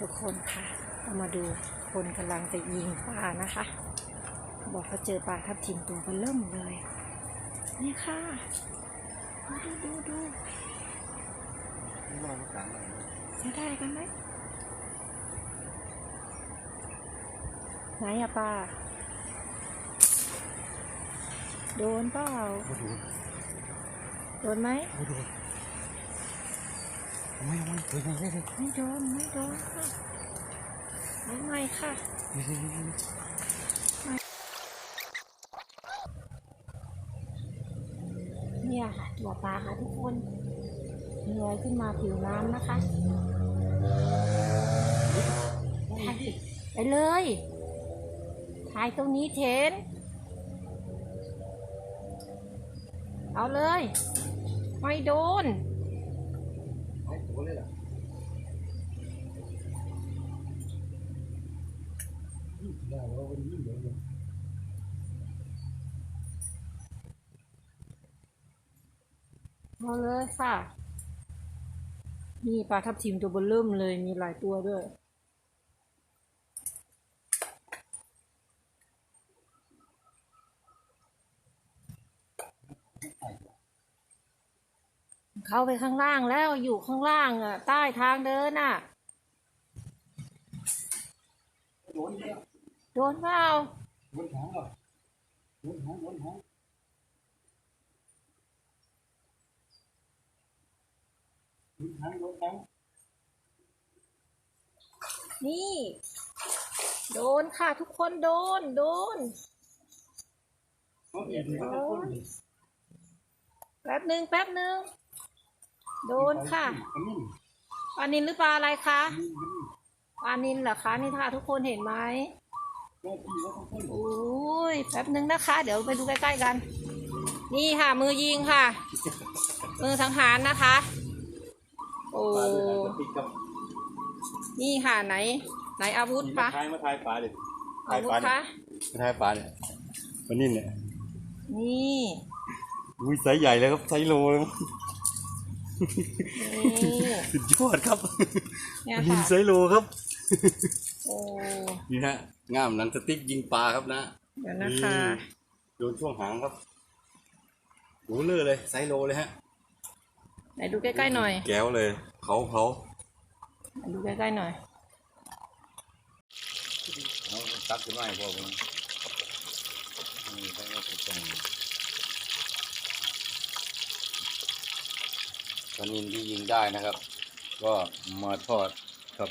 ทุกคนค่ะเรามาดูคนกำลังจะยิงปลานะคะ บอกเขาเจอปลาทับทิมตัวเบนเริ่มเลย นี่ค่ะ ดูดูดูไม่ว่าภาษาอะไรจะได้กันไหมไหนอะปลาโดนเปล่าโอ้โหโดนไหมโอ้โห ไม่ไม่เฮ้ยเฮ้ยเฮ้ยไม่โดนไม่โดนค่ะไม่ไม่ค่ะเนี่ยค่ะตัวปลาค่ะทุกคนลอยขึ้นมาผิวน้ำนะคะถ่ายไปเลยถ่ายตรงนี้เทน เอาเลย ไม่โดน ไอ้ตัวเลยล่ะได้แล้ววันนี้ เอาเลยค่ะนี่ปลาทับทิมตัวเบลเริ่มเลย มีหลายตัวด้วย เข้าไปข้างล่างแล้วอยู่ข้างล่างอะ ใต้ทางเดินอะ โดนเปล่าโดนหางเหรอโดนหางโดนหางโดนหางโดนหางนี่ โดนค่ะทุกคนโดน โดนโดนแป๊บหนึ่งแป๊บหนึ่งโดนค่ะปลานินหรือปลาอะไรคะปลานินเหรอคะนี่ค่ะทุกคนเห็นไหม โอ้ยแป๊บหนึ่งนะคะ เดี๋ยวไปดูใกล้ๆกัน นี่ค่ะ มือยิงค่ะ มือสังหารนะคะ โอ้ปลาด้วยกันติดกับนี่ค่ะไหน ไหนอาวุธปะทายมาทายปลาดิอาวุธคะมาทายปลาเนี่ยวันนี้เนี่ยนี่อุ้ยไซส์ใหญ่เลยครับไซส์โลเลยมั้งนี่สุดยอดครับเนี่ยลินค่ะไซส์โลครับ โอ้นี่ฮะง่ามหนังสติ๊กยิงปลาครับนะเดี๋ยวนะคะโดนช่วงหางครับโหเลอเลยไซส์โลเลยฮะไหนดูใกล้ๆหน่อย แก้วเลยเผาเผาดูใกล้ๆหน่อยเอาตักขึ้นมาให้พ่อผมนี่ได้ก็ถูกต้องปลานินที่ยิงได้นะครับ ก็มาทอดครับ